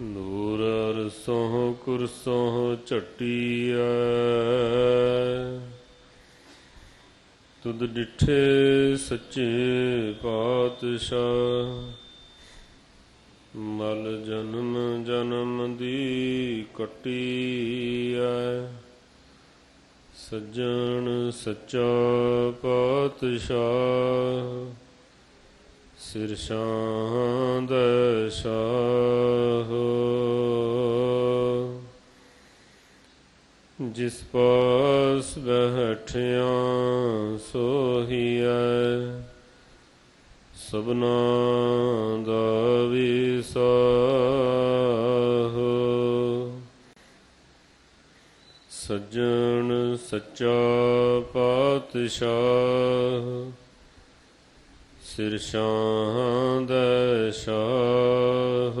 ਨੂਰ ਅਰਸੋਂ ਕੁਰਸੋਂ ਝਟੀਐ ਤੁਧ ਡਿਠੇ ਸੱਚੇ ਪਾਤਸ਼ਾਹ, ਮਲ ਜਨਮ ਜਨਮ ਦੀ ਕਟੀਐ ਸੱਜਣ ਸੱਚਾ ਪਾਤਸ਼ਾਹ, ਸਿਰ ਸ਼ਾਂਦ ਸ਼ਾਹ। ਜਿਸ ਪਾਸ ਬਹਿਠਿਆ ਸੋਹੀਐ ਸਭਨਾ ਦਾ ਵਿਸਾਹ ਸੱਜਣ ਸੱਚਾ ਪਾਤਸ਼ਾਹ ਸਿਰ ਸ਼ਾਂਦ ਸ਼ਾਹ।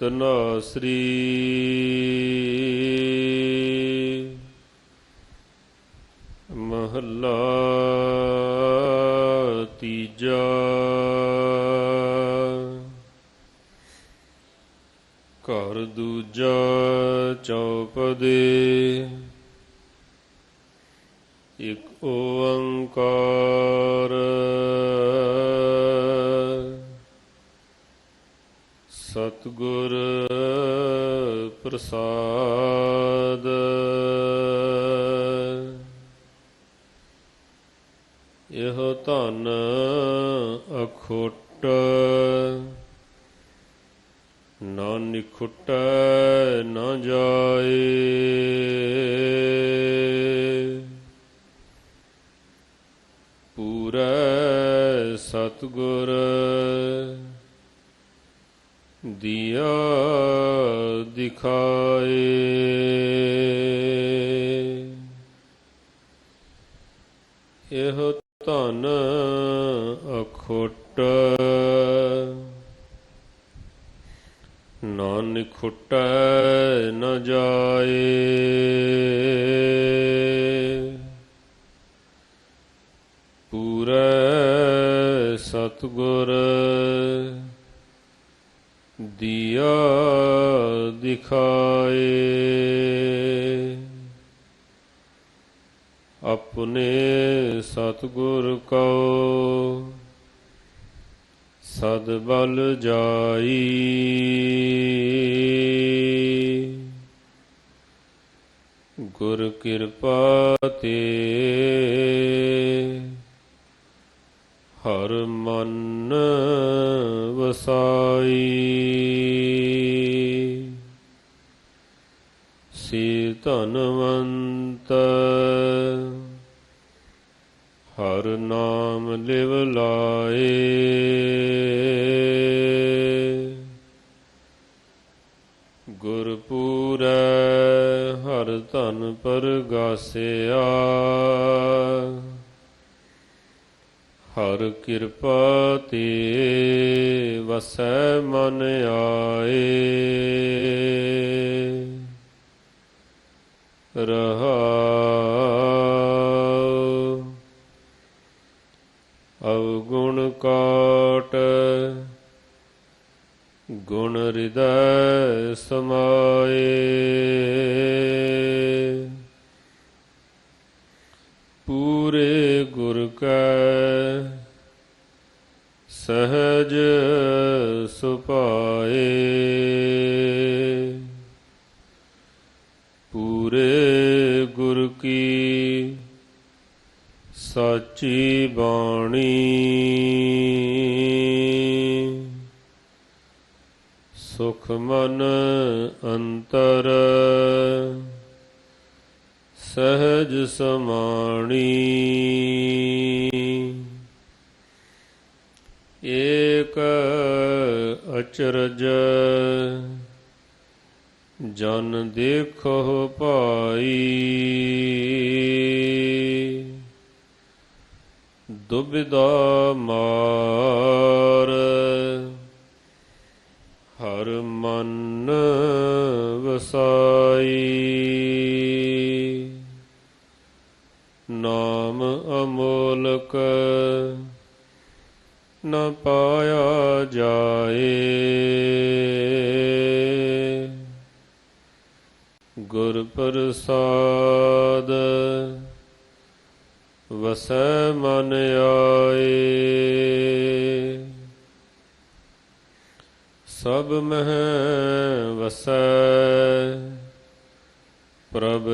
ਤਨਾਸਰੀ ਮਹੱਲਾ ਤੀਜਾ। ਘਰ ਦੂਜਾ ਚੌਪਦੇ ਇਕ ਓੰਕਾਰ ਸਤਿਗੁਰ ਪ੍ਰਸਾਦ। ਇਹ ਧਨ ਅਖੁੱਟ ਨਾ ਨਿਖੁੱਟ ਨਾ ਜਾਏ। ਪੂਰਾ ਸਤਿਗੁਰ ਦਿਆ ਦਿਖਾਏ। ਇਹ ਧਨ ਅਖੁੱਟ ਨਾਨਕ ਖੁੱਟੈ। ਦਿਆ ਦਿਖਾਏ ਆਪਣੇ ਸਤਿਗੁਰ ਕਉ ਸਦ ਬਲ ਜਾਈ ਗੁਰ ਕਿਰਪਾ ਤੇ ਹਰ ਮਨ ਵਸਾਈ। ਸੀ ਧਨਵੰਤ ਹਰ ਨਾਮ ਲਿਵ ਲਾਏ। ਗੁਰਪੂਰੈ ਹਰ ਧਨ ਪਰਗਾਸਿਆ ਹਰ ਕਿਰਪਾ ਤੇ ਵਸੈ ਮਨ ਆਏ। ਰਹਾਉ ਅਵਗੁਣ ਕਾਟ। ਗੁਣ ਹਿਰਦੈ ਸਮਾਏ। ਪੂਰੇ ਗੁਰ ਕੀ ਸਾਚੀ ਬਾਣੀ। ਸੁਖ ਮਨ ਅੰਤਰ ਸਹਜ ਸਮਾਣੀ। ਏਕ ਅਚਰਜ ਜਨ ਦੇਖੋ ਭਾਈ। ਦੁਬਿਦਾ ਮਾਰ ਹਰ ਮਨ ਵਸਾਈ। ਨਾਮ ਅਮੋਲਕ ਨਾ ਪਾ ਪ੍ਰਸਾਦ। ਵਸੈ ਮਨ ਆਏ। ਸਭ ਮਹਿ ਵਸੈ। ਪ੍ਰਭ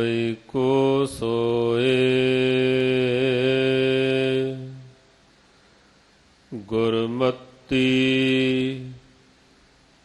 ਕੋ ਸੋਏ। ਗੁਰਮਤੀ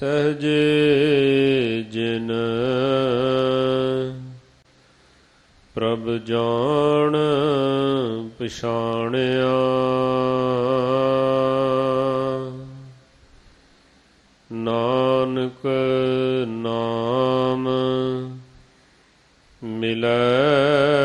ਸਹਜੇ ਜਿਨ ਪ੍ਰਭ ਜਾਣ ਪਛਾਣਿਆ। ਨਾਨਕ ਨਾਮ ਮਿਲੈ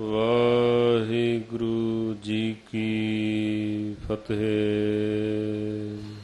ਵਾਹਿਗੁਰੂ ਜੀ ਕੀ ਫਤਿਹ।